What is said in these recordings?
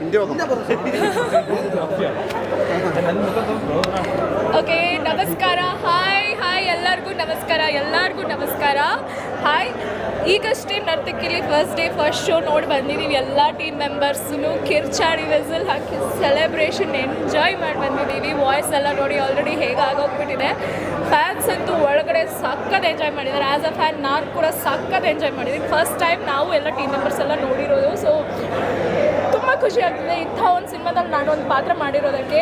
ಹಿಂದೆ ಓಕೆ ನಮಸ್ಕಾರ. Hi hi ಎಲ್ಲರಿಗೂ ನಮಸ್ಕಾರ ಎಲ್ಲರಿಗೂ ನಮಸ್ಕಾರ. ಹಾಯ್ ಈಗಷ್ಟೇ ನರ್ತಕಿಲಿ ಫಸ್ಟ್ ಡೇ ಫಸ್ಟ್ ಶೋ ನೋಡಿ ಬಂದಿದ್ದೀವಿ ಎಲ್ಲ ಟೀಮ್ ಮೆಂಬರ್ಸ್ನು ಕಿರ್ಚಾಡಿ ವೆಸಲ್ ಹಾಕಿ ಸೆಲೆಬ್ರೇಷನ್ ಎಂಜಾಯ್ ಮಾಡಿ ಬಂದಿದ್ದೀವಿ ವಾಯ್ಸ್ ಎಲ್ಲ ನೋಡಿ ಆಲ್ರೆಡಿ ಹೇಗೆ ಆಗೋಗ್ಬಿಟ್ಟಿದೆ. ಫ್ಯಾನ್ಸ್ ಅಂತೂ ಒಳಗಡೆ ಸಕ್ಕತ್ ಎಂಜಾಯ್ ಮಾಡಿದ್ದಾರೆ. ಆ್ಯಸ್ ಅ ಫ್ಯಾನ್ ನಾನು ಕೂಡ ಸಕ್ಕತ್ ಎಂಜಾಯ್ ಮಾಡಿದ್ದೀನಿ. ಫಸ್ಟ್ ಟೈಮ್ ನಾವು ಎಲ್ಲ ಟೀಮ್ ಮೆಂಬರ್ಸ್ ಎಲ್ಲ ನೋಡಿರೋದು. ಸೊ ಖುಷಿ ಆಗ್ತಿದೆ. ಇಂಥ ಒಂದು ಸಿನಿಮಾದಲ್ಲಿ ಒಂದು ಪಾತ್ರ ಮಾಡಿರೋದಕ್ಕೆ.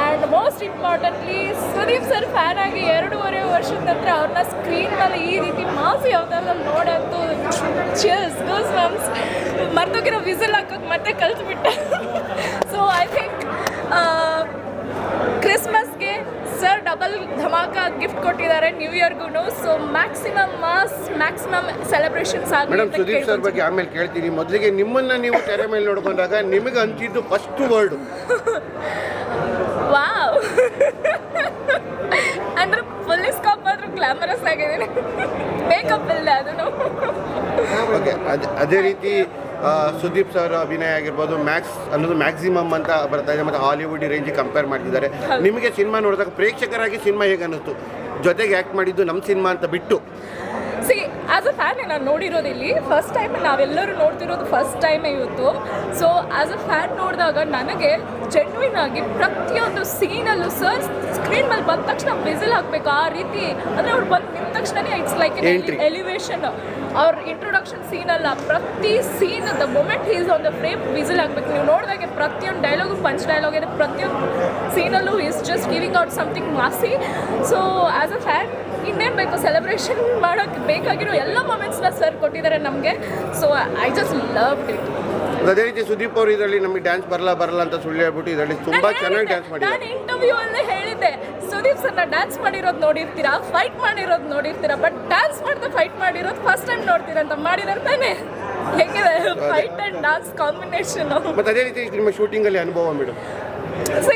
And most importantly Sudeep sir fan ಆಗಿ ಎರಡೂವರೆ ವರ್ಷದ ನಂತರ ಅವ್ರನ್ನ ಸ್ಕ್ರೀನ್ ಮೇಲೆ ಈ ರೀತಿ ಮಾಫಿ ಅವತಾರದಲ್ಲಿ ನೋಡಂತೂ ಚಿಯರ್ಸ್ ಗೂಸ್ ಮಮ್ಸ್ ಮರ್ತೋಗಿರೋ ವಿಸಲ್ ಹಾಕೋಕೆ ಮತ್ತೆ ಕಲ್ತ್ಬಿಟ್ಟೆ. ಸೊ ಐ ಥಿಂಕ್ ಕ್ರಿಸ್ಮಸ್ಗೆ ಸರ್ ಡಬಲ್ ಧಮಾಕ ಗಿಫ್ಟ್ ಕೊಟ್ಟಿದ್ದಾರೆ new ಇಯರ್ಗೂ so maximum mass maximum celebrations madam Sudeep sir ಬಗ್ಗೆ ಆಮೇಲೆ ಕೇಳ್ತೀನಿ. ಮೊದಲಿಗೆ ನಿಮ್ಮನ್ನ ನೀವು ತೆರೆ ಮೇಲೆ ನೋಡ್ಕೊಂಡಾಗ ನಿಮಗೆ ಅಂತಿದ್ದು ಫಸ್ಟ್ ವರ್ಡ್ ವಾವ್ ಅಂದ್ರೆ ಪೊಲೀಸ್ ಕಾಪ್ ಆದ್ರೂ ಗ್ಲಾಮರಸ್ ಆಗಿದ್ದೀನಿ. ಮೇಕಪ್ ಇಲ್ಲ ಅದನ್ನು. ಅದೇ ರೀತಿ ಸುದೀಪ್ ಸರ್ ಅಭಿನಯ ಆಗಿರ್ಬೋದು ಮ್ಯಾಕ್ಸ್ ಅನ್ನೋದು ಮ್ಯಾಕ್ಸಿಮಮ್ ಅಂತ ಬರ್ತಾ ಇದೆ ಮತ್ತು ಹಾಲಿವುಡ್ ರೇಂಜಿಗೆ ಕಂಪೇರ್ ಮಾಡ್ತಿದ್ದಾರೆ. ನಿಮಗೆ ಸಿನಿಮಾ ನೋಡಿದಾಗ ಪ್ರೇಕ್ಷಕರಾಗಿ ಸಿನಿಮಾ ಹೇಗೆ ಅನ್ನಿಸ್ತು ಜೊತೆಗೆ ಆ್ಯಕ್ಟ್ ಮಾಡಿದ್ದು ನಮ್ಮ ಸಿನಿಮಾ ಅಂತ ಬಿಟ್ಟು. ಸಿ ಆಸ್ ಅ ಫ್ಯಾನ್ ನಾನು ನೋಡಿರೋದು ಇಲ್ಲಿ ಫಸ್ಟ್ ಟೈಮ್ ನಾವೆಲ್ಲರೂ ನೋಡ್ತಿರೋದು ಫಸ್ಟ್ ಟೈಮೇ ಇವತ್ತು. ಸೊ ಆಸ್ ಅ ಫ್ಯಾನ್ ನೋಡಿದಾಗ ನನಗೆ ಜೆನ್ವಿನ್ ಆಗಿ ಪ್ರತಿಯೊಂದು ಸೀನಲ್ಲೂ ಸರ್ ಸ್ಕ್ರೀನ್ ಮೇಲೆ ಬಂದ ತಕ್ಷಣ ವಿಸಿಲ್ ಹಾಕಬೇಕು ಆ ರೀತಿ. ಅಂದರೆ ಅವ್ರು ಬಂದು ನಿಂತ ತಕ್ಷಣನೇ ಇಟ್ಸ್ ಲೈಕ್. ಎಲಿವೇಶನ್ ಅವ್ರ ಇಂಟ್ರೊಡಕ್ಷನ್ ಸೀನ್ ಅಲ್ಲ ಪ್ರತಿ scene the moment is on the frame whistle ಆಗಬೇಕು. ನೀವು ನೋಡಿದಾಗೆ ಪ್ರತಿಯೊಂದು ಡೈಲಾಗ್ ಪಂಚ್ ಡೈಲಾಗ್ ಇದೆ ಪ್ರತಿಯೊಂದು ಸೀನಲ್ಲೂ is just giving out something massy so as a fan ಇನ್ನೇನು ಬೇಕು? ಸೆಲೆಬ್ರೇಷನ್ ಮಾಡೋಕ್ಕೆ ಬೇಕಾಗಿರೋ ಎಲ್ಲ ಮೊಮೆಂಟ್ಸ್ನ ಸರ್ ಕೊಟ್ಟಿದ್ದಾರೆ ನಮಗೆ. So I just love it ಅದೇ ರೀತಿ ಸುದೀಪ್ ಅವರು ಇದರಲ್ಲಿ ನಮಗೆ ಡ್ಯಾನ್ಸ್ ಬರಲ್ಲ ಬರಲ್ಲ ಅಂತ ಸುಳ್ಳು ಹೇಳ್ಬಿಟ್ಟು ಇದರಲ್ಲಿ ತುಂಬ ಚೆನ್ನಾಗಿ ಡ್ಯಾನ್ಸ್ ನಾನು ಮಾಡಿದ್ದಾರೆ ಇಂಟರ್ವ್ಯೂ ಅಲ್ಲೇ ಹೇಳಿದ್ದೆ ಸುದೀಪ್ ಸರ್ನ ಡ್ಯಾನ್ಸ್ ಮಾಡಿರೋದು ನೋಡಿರ್ತೀರಾ? ಫೈಟ್ ಮಾಡಿರೋದು ನೋಡಿರ್ತೀರಾ? ಬಟ್ ಡ್ಯಾನ್ಸ್ ಮಾಡ್ತಾ ಫೈಟ್ ಮಾಡಿರೋದು ಫಸ್ಟ್ ಟೈಮ್ ನೋಡ್ತೀರಂತ ಮಾಡಿದಾರೆ ತಾನೇ. ಹೆಂಗಿದೆ? ಫೈಟ್ ಅಂಡ್ ಡಾನ್ಸ್ ಕಾಂಬಿನೇಷನ್ ಮತ್ತೆ ಅದೇ ರೀತಿ ನಿಮ್ಮ ಶೂಟಿಂಗಲ್ಲಿ ಅನುಭವ ಮೇಡಮ್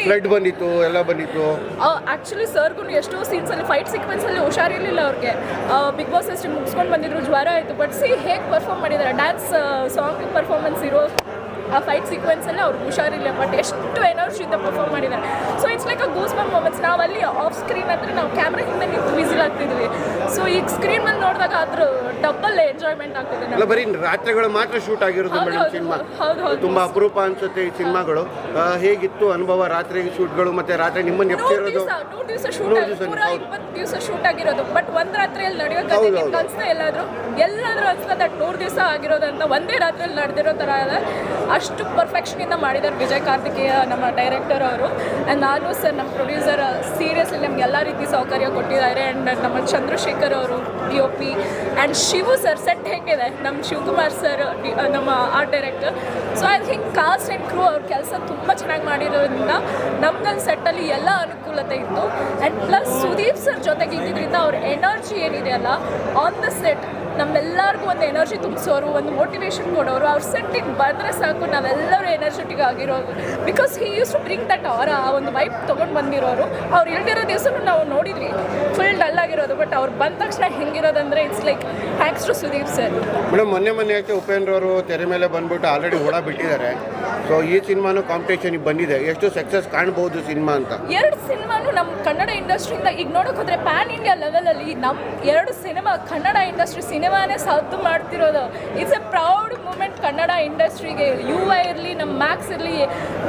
ಫ್ಲಡ್ ಬಂದಿತ್ತು ಎಲ್ಲ ಬಂದಿತ್ತು. ಆ್ಯಕ್ಚುಲಿ ಸರ್ಗೂ ಎಷ್ಟೋ ಸೀನ್ಸ್ ಅಲ್ಲಿ ಫೈಟ್ ಸೀಕ್ವೆನ್ಸ್ ಅಲ್ಲಿ ಹುಷಾರಿರ್ಲಿಲ್ಲ ಅವ್ರಿಗೆ. ಬಿಗ್ ಬಾಸ್ ಅಷ್ಟು ಮುಗಿಸ್ಕೊಂಡು ಬಂದಿದ್ರು ಜ್ವರ ಆಯಿತು. ಬಟ್ ಸಿ ಹೇಗೆ ಪರ್ಫಾರ್ಮ್ ಮಾಡಿದ್ದಾರೆ ಡ್ಯಾನ್ಸ್ ಸಾಂಗ್ ಪರ್ಫಾರ್ಮೆನ್ಸ್ ಇರೋ ಆ ಫೈಟ್ ಸೀಕ್ವೆನ್ಸಲ್ಲಿ ಅವ್ರಿಗೆ ಹುಷಾರಿಲ್ಲ ಬಟ್ ಎಷ್ಟು ಎನರ್ಜಿ ಇಂದ ಪರ್ಫಾರ್ಮ್ ಮಾಡಿದ್ದಾರೆ. So it's like a goose bump moments ನಾವು ಅಲ್ಲಿ ಆಫ್ ಸ್ಕ್ರೀನ್ ಹತ್ರ ನಾವು ಕ್ಯಾಮ್ರಾ ಹಿಂದೆ ನಿಂತು ವಿಸಿಲ್ ಆಗ್ತಿದ್ವಿ. ಸೊ ಈಗ ಸ್ಕ್ರೀನ್ ಮೇಲೆ ನೋಡಿದಾಗ ಅದ್ರ ಡಬಲ್ ಎಂಜಾಯ್ಮೆಂಟ್ ಆಗ್ತಿದೆ. ಬರೀ ರಾತ್ರಿಗಳು ಮಾತ್ರ ಶೂಟ್ ಆಗಿರೋದು ಮೇಡಮ್ ಸಿನಿಮಾ. ತುಂಬಾ ಅಪರೂಪ ಅನ್ಸುತ್ತೆ ಈ ಸಿನಿಮಾಗಳು. ಹೇಗಿತ್ತು ಅನುಭವ ರಾತ್ರಿ ಶೂಟ್ಗಳು ಮತ್ತೆ ರಾತ್ರಿ ನಿಮ್ಮನ್ನ ಎಪ್ಪಿರೋದು ನೂರು ದಿವಸ ಶೂಟ್ ನೂರು ಇಪ್ಪತ್ತು ದಿವಸ ಶೂಟ್ ಆಗಿರೋದು. ಬಟ್ ಒಂದ್ ರಾತ್ರಿಯಲ್ಲಿ ನಡೆಯೋ ಹೌದು. ನಿಮ್ಗೆ ಅನ್ಸ್ತಾ ಎಲ್ಲಾದ್ರೂ ಎಲ್ಲಾದ್ರೂ ಅನ್ಸ್ತಾ ದಟ್ ನೂರು ದಿವಸ ಆಗಿರೋದಂತ ಒಂದೇ ರಾತ್ರಿಯಲ್ಲಿ ನಡೆದಿರೋ ತರ ಇದೆ. ಅಷ್ಟು ಪರ್ಫೆಕ್ಷನ್ ಇಂದ ಮಾಡಿದ್ದಾರೆ ವಿಜಯ್ ಕಾರ್ತಿಕೇಯ, ನಮ್ಮ ಡೈರೆಕ್ಟರ್ ಅವರು. ಆ್ಯಂಡ್ ನಾನು ಸರ್ ನಮ್ಮ ಪ್ರೊಡ್ಯೂಸರ್ ಸೀರಿಯಸ್ಲಿ ನಮ್ಗೆ ಎಲ್ಲ ರೀತಿ ಸೌಕರ್ಯ ಕೊಟ್ಟಿದ್ದಾರೆ. ಆ್ಯಂಡ್ ನಮ್ಮ ಚಂದ್ರಶೇಖರ್ ಅವರು D O P and Shivu sir set ಹೆಂಗಿದೆ? ನಮ್ಮ ಶಿವಕುಮಾರ್ ಸರ್ ನಮ್ಮ art director so I think cast and crew ಅವ್ರ ಕೆಲಸ ತುಂಬ ಚೆನ್ನಾಗಿ ಮಾಡಿರೋದ್ರಿಂದ ನಮ್ಗಲ್ಲಿ ಸೆಟ್ಟಲ್ಲಿ ಎಲ್ಲ ಅನುಕೂಲತೆ ಇತ್ತು. ಆ್ಯಂಡ್ ಪ್ಲಸ್ ಸುದೀಪ್ ಸರ್ ಜೊತೆಗೆ ಇದ್ದಿದ್ದರಿಂದ ಅವ್ರ ಎನರ್ಜಿ ಏನಿದೆ ಅಲ್ಲ ಆನ್ ದ ಸೆಟ್ ನಮ್ಮೆಲ್ಲರಿಗೂ ಒಂದು ಎನರ್ಜಿ ತುಂಬಿಸೋರು, ಒಂದು ಮೋಟಿವೇಶನ್ ಕೊಡೋರು, ಅವ್ರ ಸೆಟ್ಟಿಗೆ ಬಂದರೆ ಸಾಕು, ನಾವೆಲ್ಲರೂ ಎನರ್ಜೆಟಿಕ್ ಆಗಿರೋರು because he use to bring that ಅವರ ಆ ಒಂದು ವೈಪ್ ತೊಗೊಂಡು ಬಂದಿರೋರು. ಅವ್ರು ಇಲ್ದಿರೋ ದಿವಸನೂ ನಾವು ನೋಡಿದ್ವಿ. ಫುಲ್ ಡಲ್ ಆಗಿರೋದು ಬಟ್ ಅವ್ರು ಬಂದ ತಕ್ಷಣ ಹೆಂಗಿರೋದಂದ್ರೆ it's like thanks to Sudeep sir. Madam ಮೊನ್ನೆ ಮೊನ್ನೆ ಯಾಕೆ ಉಪೇಂದ್ರ ಅವರು ತೆರೆ ಮೇಲೆ ಬಂದ್ಬಿಟ್ಟು ಆಲ್ರೆಡಿ ಓಡ ಬಿಟ್ಟಿದ್ದಾರೆ. ಸೊ ಈ ಸಿನಿಮಾನು ಕಾಂಪಿಟೇಷನ್ಗೆ ಬಂದಿದೆ. ಎಷ್ಟು ಸಕ್ಸಸ್ ಕಾಣಬಹುದು ಸಿನಿಮಾ ಅಂತ? ಎರಡು ಸಿನಿಮಾನು ನಮ್ಮ ಕನ್ನಡ ಇಂಡಸ್ಟ್ರಿಯಿಂದ ಈಗ ನೋಡೋಕೆ ಹೋದ್ರೆ ಪ್ಯಾನ್ ಇಂಡಿಯಾ ಲೆವೆಲಲ್ಲಿ ನಮ್ಮ ಎರಡು ಸಿನಿಮಾ ಕನ್ನಡ ಇಂಡಸ್ಟ್ರಿ ಸಿನಿಮಾನೇ ಸದ್ದು ಮಾಡ್ತಿರೋದು. It's a proud moment Kannada ಇಂಡಸ್ಟ್ರಿಗೆ. ಯು ಐ ಇರಲಿ ನಮ್ಮ ಮ್ಯಾಕ್ಸ್ ಇರಲಿ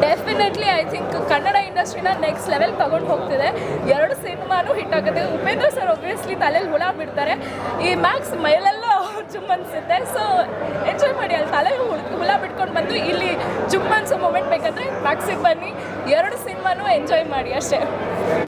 ಡೆಫಿನೆಟ್ಲಿ ಐ ಥಿಂಕ್ ಕನ್ನಡ ಇಂಡಸ್ಟ್ರಿನ ನೆಕ್ಸ್ಟ್ ಲೆವೆಲ್ ತಗೊಂಡು ಹೋಗ್ತಿದೆ. ಎರಡು ಸಿನಿಮಾನು ಹಿಟ್ ಆಗುತ್ತೆ. ಉಪೇಂದ್ರ ಸರ್ ಒಬ್ವಿಯಸ್ಲಿ ತಲೆಯಲ್ಲಿ ಹುಳ ಬಿಡ್ತಾರೆ. ಈ ಮ್ಯಾಕ್ಸ್ ಮೈಲೆಲ್ಲ ಚುಮ್ಮನ್ಸುತ್ತೆ ಸೊ ಎಂಜಾಯ್ ಮಾಡಿ ಬಿಟ್ಕೊಂಡು ಬಂದು ಇಲ್ಲಿ ಜುಮ್ ಅನ್ಸೋ ಮೂಮೆಂಟ್ ಬೇಕಂದ್ರೆ ಮ್ಯಾಕ್ಸಿಗೆ ಬನ್ನಿ. ಎರಡು ಸಿನಿಮಾನು ಎಂಜಾಯ್ ಮಾಡಿ ಅಷ್ಟೇ.